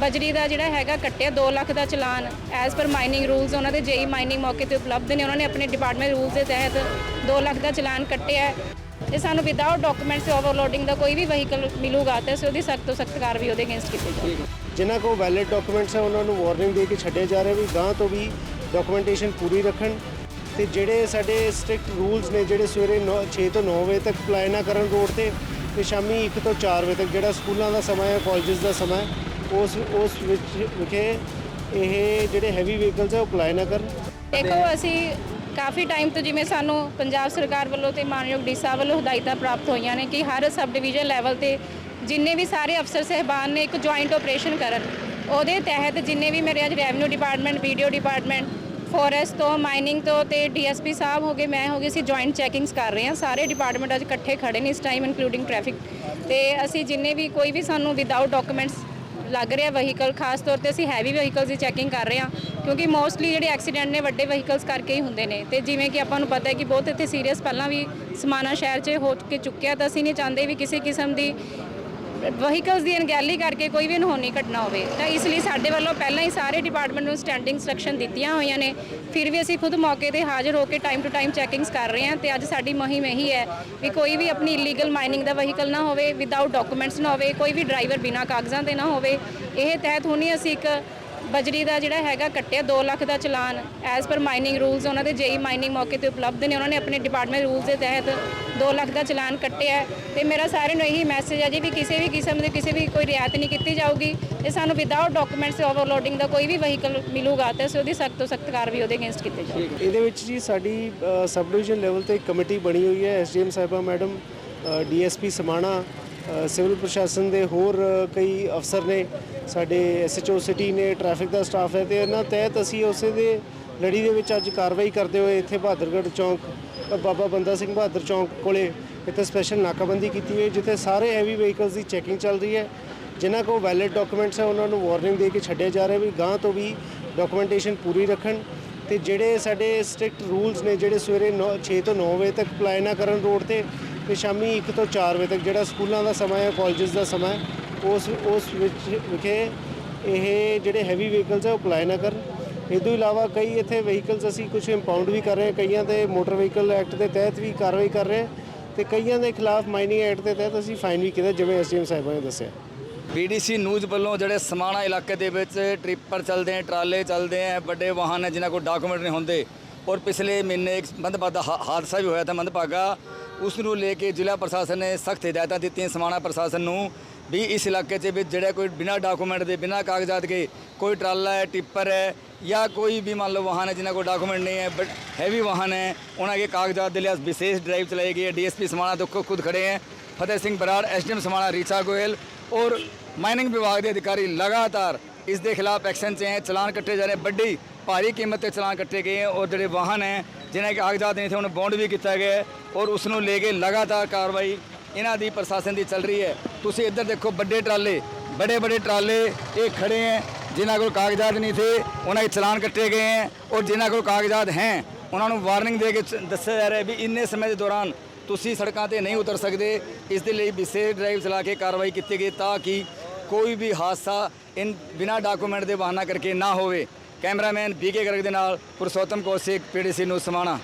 ਬਜਰੀ ਦਾ ਜਿਹੜਾ ਹੈਗਾ ਕੱਟਿਆ 2 ਲੱਖ ਦਾ challan as per mining rules ਉਹਨਾਂ ਦੇ ਜੇਈ ਮਾਈਨਿੰਗ ਮੌਕੇ ਤੇ ਉਪਲਬਧ ਨੇ, ਉਹਨਾਂ ਨੇ ਆਪਣੇ ਡਿਪਾਰਟਮੈਂਟ ਰੂਲਸ ਦੇ ਤਹਿਤ 2 ਲੱਖ ਦਾ ਚਲਾਨ ਕੱਟਿਆ ਹੈ। ਤੇ ਸਾਨੂੰ ਵਿਦਆਊਟ ਡਾਕੂਮੈਂਟਸ ਓਵਰਲੋਡਿੰਗ ਦਾ ਕੋਈ ਵੀ ਵਹੀਕਲ ਮਿਲੂਗਾ ਤੇ ਅਸੀਂ ਉਹਦੀ ਸਖਤ ਤੋਂ ਸਖਤ ਕਾਰਵਾਈ ਉਹਦੇ ਅਗੇਂਸਟ ਕੀਤੀ ਜਾਵੇਗੀ ਜਿਨ੍ਹਾਂ ਕੋਲ ਵੈਲਿਡ ਡਾਕੂਮੈਂਟਸ ਹੈ, ਉਹਨਾਂ ਨੂੰ ਵਾਰਨਿੰਗ ਦੇ ਕੇ ਛੱਡਿਆ ਜਾ ਰਿਹਾ ਵੀ ਗਾਂ ਤੋਂ ਵੀ ਡਾਕੂਮੈਂਟੇਸ਼ਨ ਪੂਰੀ ਰੱਖਣ। ਤੇ ਜਿਹੜੇ ਸਾਡੇ ਸਟ੍ਰਿਕਟ ਰੂਲਸ ਨੇ, ਜਿਹੜੇ ਸਵੇਰੇ 6 ਤੋਂ 9 ਵਜੇ ਤੱਕ ਅਪਲਾਈ ਨਾ ਕਰਨ ਰੋਡ ਤੇ ਤੇ ਸ਼ਾਮੀ 1 ਤੋਂ 4 ਵਜੇ ਤੱਕ ਜਿਹੜਾ ਸਕੂਲਾਂ ਦਾ ਸਮਾਂ ਹੈ ਕਾਲਜਸ ਦਾ ਸਮਾਂ ਹੈ ਉਸ ਉਸ ਵਿੱਚ ਵਿਖੇ ਇਹ ਜਿਹੜੇ ਹੈਵੀ ਵਹੀਕਲਸ ਹੈ ਉਹ ਅਪਲਾਈ ਨਾ ਕਰਨ। ਦੇਖੋ, ਅਸੀਂ ਕਾਫੀ ਟਾਈਮ ਤੋਂ ਜਿਵੇਂ ਸਾਨੂੰ ਪੰਜਾਬ ਸਰਕਾਰ ਵੱਲੋਂ ਤੇ ਮਾਨਯੋਗ ਡੀ ਸਾਹਿਬ ਵੱਲੋਂ ਹਦਾਇਤਾਂ ਪ੍ਰਾਪਤ ਹੋਈਆਂ ਨੇ ਕਿ ਹਰ ਸਬ ਡਿਵੀਜ਼ਨ ਲੈਵਲ ਤੇ ਜਿੰਨੇ ਵੀ ਸਾਰੇ ਅਫਸਰ ਸਹਿਬਾਨ ਨੇ ਇੱਕ ਜੁਆਇੰਟ ਆਪਰੇਸ਼ਨ ਕਰਨ। ਉਹਦੇ ਤਹਿਤ ਜਿੰਨੇ ਵੀ ਮੇਰੇ ਅੱਜ revenue department video department forest ਤੋਂ ਮਾਈਨਿੰਗ ਤੋਂ ਤੇ ਡੀਐਸਪੀ ਸਾਹਿਬ ਹੋ ਗਏ, ਮੈਂ ਹੋ ਗਏ ਅਸੀਂ ਜੁਆਇੰਟ ਚੈਕਿੰਗਸ ਕਰ ਰਹੇ ਹਾਂ। ਸਾਰੇ ਡਿਪਾਰਟਮੈਂਟ ਅੱਜ ਇਕੱਠੇ ਖੜੇ ਨੇ ਇਸ ਟਾਈਮ ਇਨਕਲੂਡਿੰਗ ਟ੍ਰੈਫਿਕ ਤੇ ਅਸੀਂ ਜਿੰਨੇ ਵੀ ਕੋਈ ਵੀ ਸਾਨੂੰ ਵਿਦਆਊਟ ਡਾਕੂਮੈਂਟਸ ਲੱਗ ਰਿਹਾ ਵਹੀਕਲ, ਖਾਸ ਤੌਰ ਤੇ ਅਸੀਂ ਹੈਵੀ ਵਹੀਕਲਸ ਦੀ ਚੈਕਿੰਗ ਕਰ ਰਹੇ ਹਾਂ, ਕਿਉਂਕਿ ਮੋਸਟਲੀ ਜਿਹੜੇ ਐਕਸੀਡੈਂਟ ਨੇ ਵੱਡੇ ਵਹੀਕਲਸ ਕਰਕੇ ਹੀ ਹੁੰਦੇ ਨੇ। ਤੇ ਜਿਵੇਂ ਕਿ ਆਪਾਂ ਨੂੰ ਪਤਾ ਹੈ ਕਿ ਬਹੁਤ ਇੱਥੇ ਸੀਰੀਅਸ ਪਹਿਲਾਂ ਵੀ ਸਮਾਨਾ ਸ਼ਹਿਰ 'ਚ ਹੋ ਕੇ ਚੁੱਕਿਆ ਤਾਂ ਅਸੀਂ ਨਹੀਂ ਚਾਹੁੰਦੇ ਵੀ ਕਿਸੇ ਕਿਸਮ ਦੀ ਵਹੀਕਲਸ ਦੀ ਅਣਗਹਿਲੀ ਕਰਕੇ ਕੋਈ ਵੀ ਅਨਹੋਣੀ ਘਟਨਾ ਹੋਵੇ। ਤਾਂ ਇਸ ਲਈ ਸਾਡੇ ਵੱਲੋਂ ਪਹਿਲਾਂ ਹੀ ਸਾਰੇ ਡਿਪਾਰਟਮੈਂਟ ਨੂੰ ਸਟੈਂਡਿੰਗ ਇੰਸਟਰਕਸ਼ਨ ਦਿੱਤੀਆਂ ਹੋਈਆਂ ਨੇ। ਫਿਰ ਵੀ ਅਸੀਂ ਖੁਦ ਮੌਕੇ ਤੇ ਹਾਜ਼ਰ ਹੋ ਕੇ ਟਾਈਮ ਟੂ ਟਾਈਮ ਚੈਕਿੰਗਸ ਕਰ ਰਹੇ ਹਾਂ ਤੇ ਅੱਜ ਸਾਡੀ ਮੁਹਿੰਮ ਇਹੀ ਹੈ ਵੀ ਕੋਈ ਵੀ ਆਪਣੀ ਇਲੀਗਲ ਮਾਈਨਿੰਗ ਦਾ ਵਹੀਕਲ ਨਾ ਹੋਵੇ ਵਿਦਆਊਟ ਡਾਕੂਮੈਂਟਸ ਨਾ ਹੋਵੇ, ਕੋਈ ਵੀ ਡਰਾਈਵਰ ਬਿਨਾਂ ਕਾਗਜ਼ਾਂ ਦੇ ਨਾ ਹੋਵੇ। ਇਹ ਤਹਿਤ ਹੁਣੀ ਅਸੀਂ ਇੱਕ ਬਜਰੀ ਦਾ ਜਿਹੜਾ ਹੈਗਾ ਕੱਟਿਆ 2 ਲੱਖ ਦਾ ਚਲਾਨ ਐਜ਼ ਪਰ ਮਾਈਨਿੰਗ ਰੂਲਸ ਉਹਨਾਂ ਦੇ ਜੇਈ ਮਾਈਨਿੰਗ ਮੌਕੇ ਤੇ ਉਪਲਬਧ ਨੇ। ਉਹਨਾਂ ਨੇ ਆਪਣੇ ਡਿਪਾਰਟਮੈਂਟ ਰੂਲਸ ਦੇ ਤਹਿਤ 2 ਲੱਖ ਦਾ ਚਲਾਨ ਕੱਟਿਆ ਹੈ ਤੇ ਮੇਰਾ ਸਾਰਿਆਂ ਨੂੰ ਇਹੀ ਮੈਸੇਜ ਹੈ ਜੀ ਵੀ ਕਿਸੇ ਵੀ ਕਿਸਮ ਦੇ ਕਿਸੇ ਵੀ ਕੋਈ ਰਿਆਇਤ ਨਹੀਂ ਕੀਤੀ ਜਾਊਗੀ ਤੇ ਸਾਨੂੰ ਵਿਦਆਊਟ ਡਾਕੂਮੈਂਟਸ ਓਵਰਲੋਡਿੰਗ ਦਾ ਕੋਈ ਵੀ ਵਹੀਕਲ ਮਿਲੂਗਾ ਤੇ ਅਸੀਂ ਉਹਦੀ ਸਖਤ ਤੋਂ ਸਖਤ ਕਾਰਵਾਈ ਉਹਦੇ ਅਗੇਂਸਟ ਕੀਤੀ ਜਾਊਗੀ ਇਹਦੇ ਵਿੱਚ ਜੀ ਸਾਡੀ ਸਬ ਡਿਵੀਜ਼ਨ ਲੈਵਲ ਤੇ ਇੱਕ ਕਮੇਟੀ ਬਣੀ ਹੋਈ ਹੈ ਐਸਡੀਐਮ ਸਾਹਿਬਾ ਮੈਡਮ ਡੀਐਸਪੀ ਸਮਾਣਾ ਸਿਵਲ ਪ੍ਰਸ਼ਾਸਨ ਦੇ ਹੋਰ ਕਈ ਅਫਸਰ ਨੇ, ਸਾਡੇ ਐਸਐਚਓ ਸਿਟੀ ਨੇ ਟ੍ਰੈਫਿਕ ਦਾ ਸਟਾਫ ਹੈ ਤੇ ਇਹਨਾਂ ਤਹਿਤ ਅਸੀਂ ਉਸੇ ਦੇ ਲੜੀ ਦੇ ਵਿੱਚ ਅੱਜ ਕਾਰਵਾਈ ਕਰਦੇ ਹੋਏ ਇੱਥੇ ਬਹਾਦਰਗੜ੍ਹ ਚੌਂਕ ਬਾਬਾ ਬੰਦਾ ਸਿੰਘ ਬਹਾਦਰ ਚੌਂਕ ਕੋਲੇ ਇੱਥੇ ਸਪੈਸ਼ਲ ਨਾਕਾਬੰਦੀ ਕੀਤੀ ਹੋਈ ਜਿੱਥੇ ਸਾਰੇ ਹੈਵੀ ਵਹੀਕਲਸ ਦੀ ਚੈਕਿੰਗ ਚੱਲ ਰਹੀ ਹੈ। ਜਿਨ੍ਹਾਂ ਕੋਲ ਵੈਲਿਡ ਡਾਕੂਮੈਂਟਸ ਹੈ, ਉਹਨਾਂ ਨੂੰ ਵਾਰਨਿੰਗ ਦੇ ਕੇ ਛੱਡਿਆ ਜਾ ਰਿਹਾ ਵੀ ਗਾਂ ਤੋਂ ਵੀ ਡਾਕੂਮੈਂਟੇਸ਼ਨ ਪੂਰੀ ਰੱਖਣ। ਤੇ ਜਿਹੜੇ ਸਾਡੇ ਸਟ੍ਰਿਕਟ ਰੂਲਸ ਨੇ, ਜਿਹੜੇ ਸਵੇਰੇ 6 ਤੋਂ 9 ਵਜੇ ਤੱਕ ਅਪਲਾਈ ਨਾ ਕਰਨ ਰੋਡ ਤੇ ਤੇ ਸ਼ਾਮੀ 1 ਤੋਂ 4 ਵਜੇ ਤੱਕ ਜਿਹੜਾ ਸਕੂਲਾਂ ਦਾ ਸਮਾਂ ਹੈ ਕਾਲਜਸ ਦਾ ਸਮਾਂ ਉਸ ਉਸ ਵਿੱਚ ਵਿਖੇ ਇਹ ਜਿਹੜੇ ਹੈਵੀ ਵਹੀਕਲਸ ਹੈ, ਉਹ ਅਪਲਾਈ ਨਾ ਕਰਨ। ਇਹ ਤੋਂ ਇਲਾਵਾ ਕਈ ਇੱਥੇ ਵਹੀਕਲਸ ਅਸੀਂ ਕੁਝ ਇੰਪਾਊਂਡ ਵੀ ਕਰ ਰਹੇ ਹਾਂ, ਕਈਆਂ ਦੇ ਮੋਟਰ ਵਹੀਕਲ ਐਕਟ ਦੇ ਤਹਿਤ ਵੀ ਕਾਰਵਾਈ ਕਰ ਰਹੇ ਹਾਂ ਤੇ ਕਈਆਂ ਦੇ ਖਿਲਾਫ ਮਾਈਨਿੰਗ ਐਕਟ ਦੇ ਤਹਿਤ ਅਸੀਂ ਫਾਈਨ ਵੀ ਕੀਤਾ, ਜਿਵੇਂ ਐਸਡੀਐਮ ਸਾਹਿਬਾਂ ਨੇ ਦੱਸਿਆ। ਬੀਡੀਸੀ ਨਿਊਜ਼ ਵੱਲੋਂ ਜਿਹੜੇ ਸਮਾਣਾ ਇਲਾਕੇ ਦੇ ਵਿੱਚ ਟ੍ਰਿਪਰ ਚੱਲਦੇ ਹੈ ਟਰਾਲੇ ਚੱਲਦੇ ਹੈ ਵੱਡੇ ਵਾਹਨ ਹੈ ਜਿਨ੍ਹਾਂ ਕੋਲ ਡਾਕੂਮੈਂਟ ਨਹੀਂ ਹੁੰਦੇ, ਔਰ ਪਿਛਲੇ ਮਹੀਨੇ ਇੱਕ ਮੰਦਭਾਗਾ ਹਾ- ਹਾਦਸਾ ਵੀ ਹੋਇਆ ਤਾਂ ਮੰਦਭਾਗਾ ਉਸ ਨੂੰ ਲੈ ਕੇ ਜ਼ਿਲ੍ਹਾ ਪ੍ਰਸ਼ਾਸਨ ਨੇ ਸਖਤ ਹਦਾਇਤਾਂ ਦਿੱਤੀਆਂ ਸਮਾਣਾ ਪ੍ਰਸ਼ਾਸਨ ਨੂੰ। ਵੀ ਇਸ ਇਲਾਕੇ 'ਚ ਵਿੱਚ ਜਿਹੜਾ ਕੋਈ ਬਿਨਾ ਡਾਕੂਮੈਂਟ ਦੇ ਬਿਨਾ ਕਾਗਜ਼ਾਤ ਕੇ कोई ट्राला है टिप्पर है या कोई भी मान लो वाहन है जिन्होंने डॉक्यूमेंट नहीं है बट हैवी वाहन है उन्होंने कागजात के लिए विशेष ड्राइव चलाई गई है डीएसपी समाणा तो खुद खड़े हैं फतेह सिंह बराड़ एसडीएम समाणा रीचा गोयल और माइनिंग विभाग के अधिकारी लगातार ਇਸ ਦੇ ਖਿਲਾਫ ਐਕਸ਼ਨ ਚ ਹੈ ਚਲਾਨ ਕੱਟੇ ਜਾ ਰਹੇ ਵੱਡੀ ਭਾਰੀ ਕੀਮਤ ਤੇ ਚਲਾਨ ਕੱਟੇ ਗਏ ਹਨ ਔਰ ਜਿਹੜੇ ਵਾਹਨ ਹੈ ਜਿਨ੍ਹਾਂ ਕੇ ਆਗਜ਼ਾਦ ਨਹੀਂ ਥੇ ਉਹਨਾਂ ਬੌਂਡ ਵੀ ਕੀਤਾ ਗਿਆ ਔਰ ਉਸ ਨੂੰ ਲੈ ਕੇ ਲਗਾਤਾਰ ਕਾਰਵਾਈ ਇਹਨਾਂ ਦੀ ਪ੍ਰਸ਼ਾਸਨ ਦੀ ਚੱਲ ਰਹੀ ਹੈ। ਤੁਸੀਂ ਇੱਧਰ ਦੇਖੋ ਵੱਡੇ ਟਰਾਲੇ ਬੜੇ ਬੜੇ ਟਰਾਲੇ ਇਹ ਖੜੇ ਹੈ, ਜਿਨ੍ਹਾਂ ਕੋਲ ਕਾਗਜ਼ਾਤ ਨਹੀਂ ਥੇ ਉਹਨਾਂ ਦੇ ਚਲਾਨ ਕੱਟੇ ਗਏ ਹੈ ਔਰ ਜਿਨ੍ਹਾਂ ਕੋਲ ਕਾਗਜ਼ਾਤ ਹੈ, ਉਹਨਾਂ ਨੂੰ ਵਾਰਨਿੰਗ ਦੇ ਕੇ ਦੱਸਿਆ ਜਾ ਰਿਹਾ ਵੀ ਇੰਨੇ ਸਮੇਂ ਦੇ ਦੌਰਾਨ ਤੁਸੀਂ ਸੜਕਾਂ ਤੇ ਨਹੀਂ ਉਤਰ ਸਕਦੇ, ਇਸ ਦੇ ਲਈ ਵਿਸ਼ੇਸ਼ ਡਰਾਈਵ ਚਲਾ ਕੇ ਕਾਰਵਾਈ ਕੀਤੀ ਗਈ ਤਾਂ ਕਿ ਕੋਈ ਵੀ ਹਾਦਸਾ ਇਨ ਬਿਨਾ ਡਾਕੂਮੈਂਟ ਦੇ ਬਹਾਨਾ ਕਰਕੇ ਨਾ ਹੋਵੇ। ਕੈਮਰਾਮੈਨ ਬੀਕੇ ਗਰਗ ਦੇ ਨਾਲ ਪੁਰਸ਼ੋਤਮ ਕੌਸ਼ਿਕ ਪੀਡੀਸੀ ਨੂੰ ਸਮਾਣਾ।